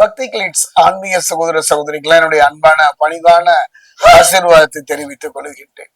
பக்தி கிளிட்ஸ் ஆன்மீக சகோதர சகோதரிகளை என்னுடைய அன்பான பணிவான ஆசீர்வாதத்தை தெரிவித்துக் கொள்கின்றேன்.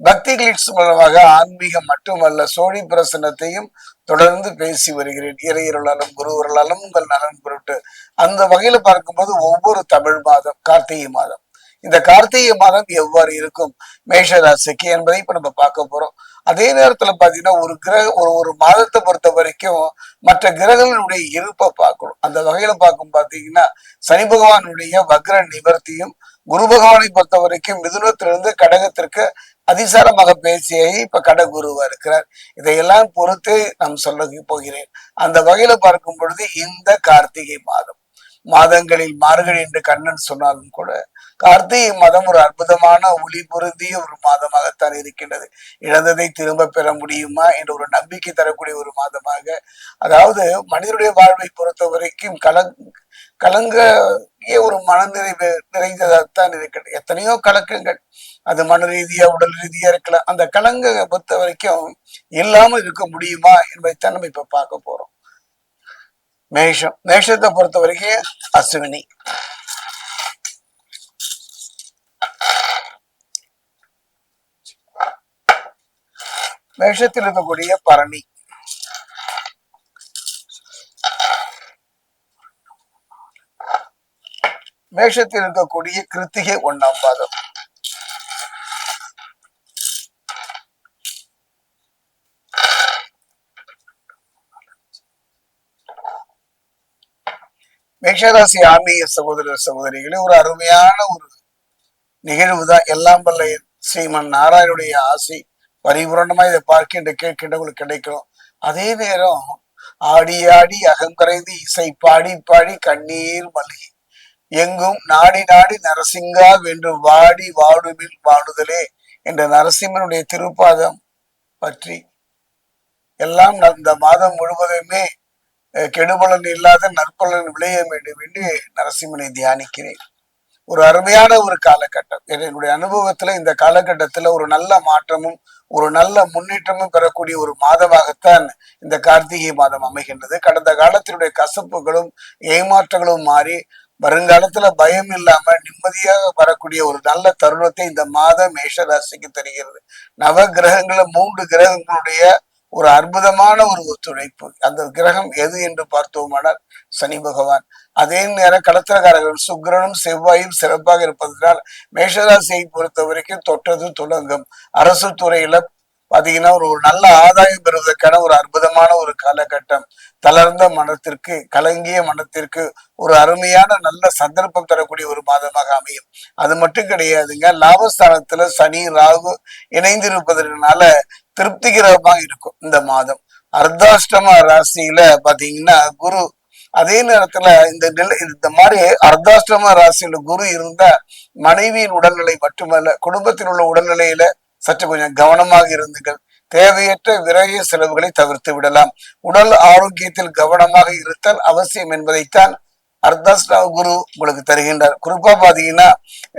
பக்தி கிளிட்ஸ் மூலமாக ஆன்மீகம் மட்டுமல்ல சோழி பிரசன்னத்தையும் தொடர்ந்து பேசி வருகிறேன். இறையருளாலும் குருவர்களாலும் உங்கள் நலன் பொருட்டு. அந்த வகையில பார்க்கும்போது ஒவ்வொரு தமிழ் மாதம் கார்த்திகை மாதம். இந்த கார்த்திகை மாதம் எவ்வாறு இருக்கும்? மேஷராசிக்கு என்பதை இப்ப நம்ம பார்க்க போறோம். அதே நேரத்துல பாத்தீங்கன்னா ஒரு கிரக ஒரு ஒரு மாதத்தை பொறுத்த வரைக்கும் மற்ற கிரகங்களுடைய இருப்பை பார்க்கணும். அந்த வகையில பார்க்கும் பாத்தீங்கன்னா சனி பகவானுடைய வக்ர நிவர்த்தியும் குரு பகவானை பொறுத்த வரைக்கும் மிதுனத்திலிருந்து கடகத்திற்கு அதிசாரமாக பேசியாகி இப்ப கடகுருவா இருக்கிறார் இதையெல்லாம் பொறுத்து நாம் சொல்ல போகிறேன். அந்த வகையில பார்க்கும் பொழுது இந்த கார்த்திகை மாதம். மாதங்களில் மார்கழி என்று கண்ணன் சொன்னாலும் கூட கார்த்திகை மாதம் ஒரு அற்புதமான ஒளி பொருந்திய ஒரு மாதமாகத்தான் இருக்கின்றது. இழந்ததை திரும்ப பெற முடியுமா என்ற ஒரு நம்பிக்கை தரக்கூடிய ஒரு மாதமாக. அதாவது மனிதனுடைய வாழ்வை பொறுத்த வரைக்கும் கலங் கலங்கிய ஒரு மனநிறைவு நிறைந்ததாகத்தான் இருக்கிறது எத்தனையோ கலக்கங்கள் அது மன ரீதியா உடல் ரீதியா இருக்கலாம். அந்த கலங்க பொறுத்த வரைக்கும் இல்லாம இருக்க முடியுமா என்பதைத்தான் நம்ம இப்ப பார்க்க போறோம். மேஷம். மேஷத்தை பொறுத்த வரைக்கும் அஸ்வினி. மேஷத்தில் இருக்கக்கூடிய பரணி. மேஷத்தில் இருக்கக்கூடிய கிருத்திகை ஒண்ணாம் பாதம் மேஷராசி ஆன்மீக சகோதர சகோதரிகளே ஒரு அருமையான ஒரு நிகழ்வு தான் எல்லாம் வல்ல ஸ்ரீமன் நாராயணுடைய ஆசை. பரிபூரணமா இதை பார்க்கின்ற கேட்கின்ற உங்களுக்கு கிடைக்கும் அதே நேரம் ஆடி ஆடி அகங்கரைந்து இசை பாடி பாடி கண்ணீர் மல்கி எங்கும் நாடி நாடி நரசிங்கா வென்று வாடி வாடுமில் வாடுதலே என்ற நரசிம்மனுடைய திருப்பாதம் பற்றி எல்லாம் அந்த மாதம் முழுவதுமே கெடுபலன் இல்லாத நற்பலன் விளைய வேண்டும் என்று நரசிம்மனை தியானிக்கிறேன். ஒரு அருமையான ஒரு காலகட்டம். என்னுடைய அனுபவத்துல இந்த காலகட்டத்துல ஒரு நல்ல மாற்றமும் ஒரு நல்ல முன்னேற்றமும் பெறக்கூடிய ஒரு மாதமாகத்தான் இந்த கார்த்திகை மாதம் அமைகின்றது. கடந்த காலத்தினுடைய கசப்புகளும் ஏமாற்றங்களும் மாறி வருங்காலத்துல பயம் இல்லாம நிம்மதியாக வரக்கூடிய ஒரு நல்ல தருணத்தை இந்த மாதம் மேஷராசிக்கு தருகிறது. நவ கிரகங்கள மூன்று கிரகங்களுடைய ஒரு அற்புதமான ஒரு ஒத்துழைப்பு. அந்த கிரகம் எது என்று பார்த்தோமானால் சனி பகவான். அதே நேரம் கடத்திரக்காரர்கள் சுக்கிரனும் செவ்வாயும் சிறப்பாக இருப்பதனால் மேஷராசியை பொறுத்த வரைக்கும் தொட்டது துலங்கும். அரசு துறையில பாத்தீங்கன்னா ஒரு நல்ல ஆதாயம் பெறுவதற்கான ஒரு அற்புதமான ஒரு காலகட்டம். தளர்ந்த மனத்திற்கு கலங்கிய மனத்திற்கு ஒரு அருமையான நல்ல சந்தர்ப்பம் தரக்கூடிய ஒரு மாதமாக அமையும். அது மட்டும் கிடையாதுங்க. லாபஸ்தானத்துல சனி ராகு இணைந்திருப்பதனால திருப்திகரமாக இருக்கும் இந்த மாதம். அர்த்தாஷ்டம ராசியில பாத்தீங்கன்னா குரு அதே நேரத்துல இந்த நிலை இந்த மாதிரி அர்த்தாஷ்டம ராசியில குரு இருந்தா மனைவியின் உடல்நிலை மட்டுமல்ல குடும்பத்தில் உள்ள உடல்நிலையில சற்று கொஞ்சம் கவனமாக இருந்துங்கள். தேவையற்ற விரைய செலவுகளை தவிர்த்து விடலாம். உடல் ஆரோக்கியத்தில் கவனமாக இருத்தல் அவசியம் என்பதைத்தான் அர்த்தாஸ்டா குரு உங்களுக்கு தருகின்றார். குறிப்பா பாத்தீங்கன்னா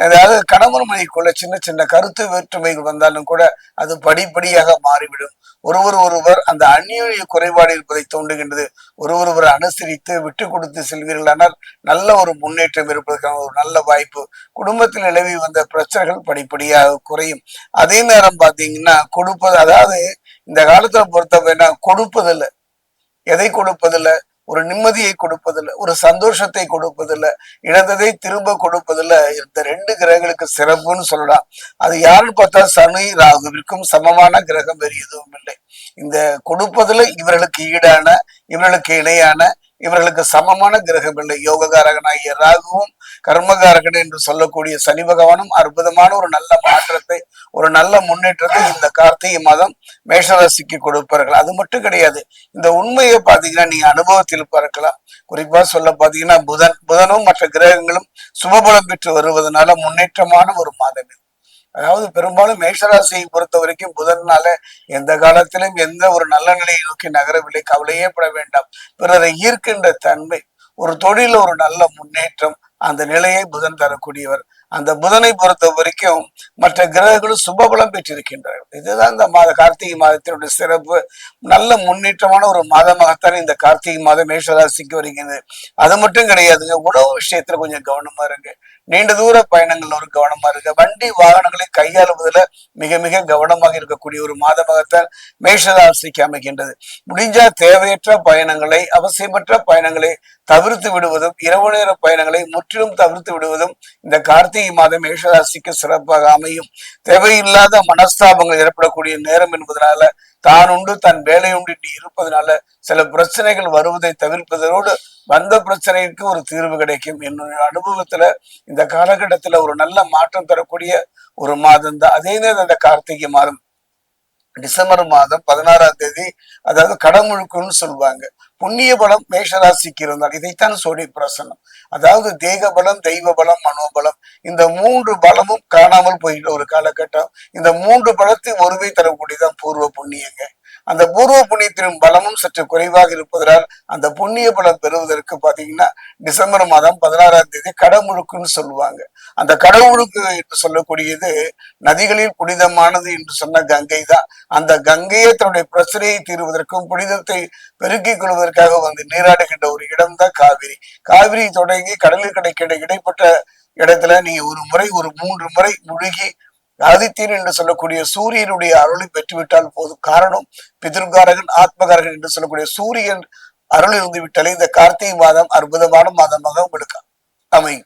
அதாவது கணவன் மனைக்குள்ள சின்ன சின்ன கருத்து வேற்றுமைகள் வந்தாலும் கூட அது படிப்படியாக மாறிவிடும். ஒருவர் ஒருவர் அந்த அந்நிய குறைபாடு இருப்பதை தோன்றுகின்றது ஒரு ஒருவர் அனுசரித்து விட்டு கொடுத்து செல்வீர்களானால் நல்ல ஒரு முன்னேற்றம் இருப்பதற்கான ஒரு நல்ல வாய்ப்பு. குடும்பத்தில் நிலவி வந்த பிரச்சனைகள் படிப்படியாக குறையும். அதே நேரம் பாத்தீங்கன்னா கொடுப்பது அதாவது இந்த காலத்துல பொறுத்தவரைன்னா கொடுப்பதில்லை. எதை கொடுப்பதில்லை? ஒரு நிம்மதியை கொடுப்பதில்லை ஒரு சந்தோஷத்தை கொடுப்பதில்லை இழந்ததை திரும்ப கொடுப்பதில்லை. இந்த ரெண்டு கிரகங்களுக்கு சிறப்புன்னு சொல்லலாம். அது யாருன்னு பார்த்தா சனி ராகுவிற்கும் சமமான கிரகம் வேறு எதுவும் இல்லை. இந்த கொடுப்பதில் இவர்களுக்கு ஈடான இவர்களுக்கு இணையான இவர்களுக்கு சமமான கிரகம் இல்லை யோககாரகனாகிய ராகுவும் கர்மகாரகன் என்று சொல்லக்கூடிய சனி பகவானும் அற்புதமான ஒரு நல்ல மாற்றத்தை ஒரு நல்ல முன்னேற்றத்தை இந்த கார்த்திகை மாதம் மேஷராசிக்கு கொடுப்பார்கள். அது மட்டும் கிடையாது. இந்த உண்மையை பாத்தீங்கன்னா நீங்க அனுபவத்தில் பார்க்கலாம். குறிப்பா சொல்ல பாத்தீங்கன்னா புதன் புதனும் மற்ற கிரகங்களும் சுபபலம் பெற்று வருவதனால முன்னேற்றமான ஒரு மாதம் இது. அதாவது பெரும்பாலும் மேஷராசியை பொறுத்த வரைக்கும் புதன்னால எந்த காலத்திலும் எந்த ஒரு நல்ல நிலையை நோக்கி நகரவில்லை கவலையே பட வேண்டாம். பிறரை ஈர்க்கின்ற தன்மை ஒரு தொழில ஒரு நல்ல முன்னேற்றம் அந்த நிலையை புதன் தரக்கூடியவர். அந்த புதனை பொறுத்த வரைக்கும் மற்ற கிரகங்களும் சுபபலம் பெற்றிருக்கின்றார்கள் இதுதான் இந்த மாத கார்த்திகை மாதத்தினுடைய சிறப்பு. நல்ல முன்னேற்றமான ஒரு மாதமாகத்தான் இந்த கார்த்திகை மாதம் மேஷராசிக்கு வருகிறது. அது மட்டும் கிடையாதுங்க உணவு விஷயத்துல கொஞ்சம் கவனமா இருங்க. நீண்ட தூர பயணங்கள்ல ஒரு கவனமா இருக்க. வண்டி வாகனங்களை கையாளுவதில் மிக மிக கவனமாக இருக்கக்கூடிய ஒரு மாதமாகத்தான் மேஷராசிக்கு அமைகின்றது. முடிஞ்சா தேவையற்ற பயணங்களை அவசியமற்ற பயணங்களை தவிர்த்து விடுவதும் இரவு நேர பயணங்களை முற்றிலும் தவிர்த்து விடுவதும் இந்த கார்த்திகை மாதம் மேஷராசிக்கு சிறப்பாக அமையும். தேவையில்லாத மனஸ்தாபங்கள் ஏற்படக்கூடிய நேரம் என்பதனால தான் உண்டு தன் வேலை உண்டு. இருப்பதனால சில பிரச்சனைகள் வருவதை தவிர்ப்பதோடு வந்த பிரச்சனைக்கு ஒரு தீர்வு கிடைக்கும். என்னுடைய அனுபவத்துல இந்த காலகட்டத்துல ஒரு நல்ல மாற்றம் தரக்கூடிய ஒரு மாதம் தான். அதே நேரம் இந்த கார்த்திகை மாதம். டிசம்பர் மாதம் பதினாறாம் தேதி அதாவது கடமுழுக்குன்னு சொல்லுவாங்க. புண்ணிய பலம் மேஷராசிக்கு இருந்தால் இதைத்தான் சோழி பிரசனம் அதாவது தேக பலம் தெய்வ பலம் மனோபலம் இந்த மூன்று பலமும் காணாமல் போயிட்ட ஒரு காலகட்டம். இந்த மூன்று பலத்தை ஒருவே தரக்கூடியதான் பூர்வ புண்ணியங்க. அந்த பூர்வ புண்ணியத்தின் பலமும் சற்று குறைவாக இருப்பதனால் அந்த புண்ணிய பலம் பெறுவதற்கு பாத்தீங்கன்னா டிசம்பர் மாதம் பதினாறாம் தேதி கடமுழுக்குன்னு சொல்லுவாங்க. அந்த கடவுளுக்கு என்று சொல்லக்கூடியது நதிகளில் புனிதமானது என்று சொன்ன கங்கை தான். அந்த கங்கையை தன்னுடைய பிரச்சனையை தீர்வதற்கும் புனிதத்தை பெருக்கிக் கொள்வதற்காக வந்து நீராடுகின்ற ஒரு இடம் தான் காவிரி. காவிரி தொடங்கி கடலில் கிடைக்கிற இடைப்பட்ட இடத்துல நீங்க ஒரு முறை ஒரு மூன்று முறை முழுகி ஆதித்யன் என்று சொல்லக்கூடிய சூரியனுடைய அருளை பெற்றுவிட்டால் போதும். காரணம் பிதிர்காரகன் ஆத்மகாரகன் என்று சொல்லக்கூடிய சூரியன் அருள் இருந்து விட்டாலே இந்த கார்த்திகை மாதம் அற்புதமான மாதமாக உங்களுக்கு அமையும்.